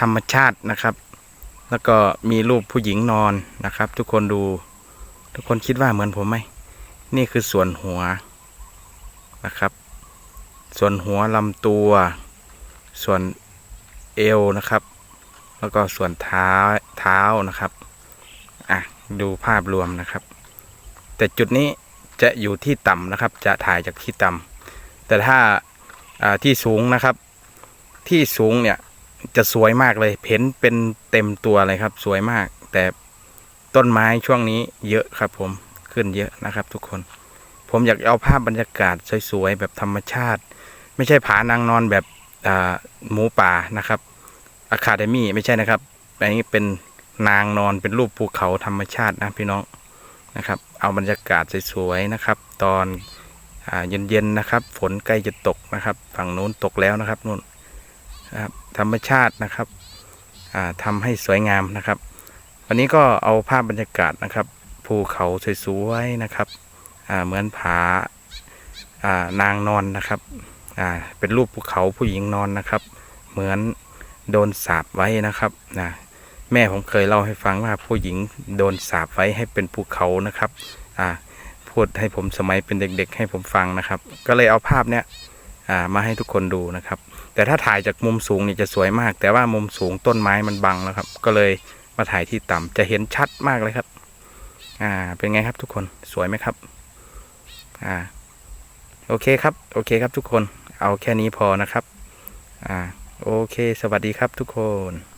ธรรมชาตินะครับ แล้วก็มีรูปผู้หญิงนอนนะครับ ทุกคนดู ทุกคนคิดว่าเหมือนผมไหม นี่คือส่วนหัวนะครับ ส่วนหัวลำตัว ส่วนเอวนะครับ แล้วก็ส่วนเท้าเท้านะครับอะดูภาพรวมนะครับ แต่จุดนี้จะอยู่ที่ต่ำนะครับ จะถ่ายจากที่ต่ำแต่ถ้าอ่าที่สูงนะครับ ที่สูงเนี่ย จะสวยมากเลยเห็นเป็นเต็มตัวเลยครับ สวยมาก แต่ต้นไม้ช่วงนี้เยอะครับ ผมขึ้นเยอะนะครับ ทุกคน ผมอยากเอาภาพบรรยากาศสวยๆแบบธรรมชาติ ไม่ใช่ผานางนอนแบบอ่าหมูป่านะครับอะคาเดมี่ไม่ใช่นะครับอันนี้เป็นนางนอนเป็นรูปภูเขาธรรมชาตินะพี่น้องนะครับ เอาบรรยากาศสวยๆนะครับ ตอนอเย็นๆนะครับ ฝนใกล้จะตกนะครับ ฝั่งนู้นตกแล้วนะครับนู่น ครับธรรมชาตินะครับอ่าทำให้สวยงามนะครับ วันนี้ก็เอาภาพบรรยากาศนะครับภูเขาสวยๆนะครับเหมือนผาานางนอนนะครับเป็นรูปภูเขาผู้หญิงนอนนะครับ เหมือนโดนสาบไว้นะครับนะแม่ผมเคยเล่าให้ฟังว่าผู้หญิงโดนสาบไว้ให้เป็นภูเขานะครับพูดให้ผมสมัยเป็นเด็ก ๆ ให้ผมฟังนะครับ ก็เลยเอาภาพเนี้ย มาให้ทุกคนดูนะครับ แต่ถ้าถ่ายจากมุมสูงนี่จะสวยมาก แต่ว่ามุมสูงต้นไม้มันบังแล้วครับ ก็เลยมาถ่ายที่ต่ำจะเห็นชัดมากเลยครับ อ่า เป็นไงครับทุกคนสวยไหมครับ อ่า โอเคครับ โอเคครับทุกคน เอาแค่นี้พอนะครับ อ่า โอเค สวัสดีครับทุกคน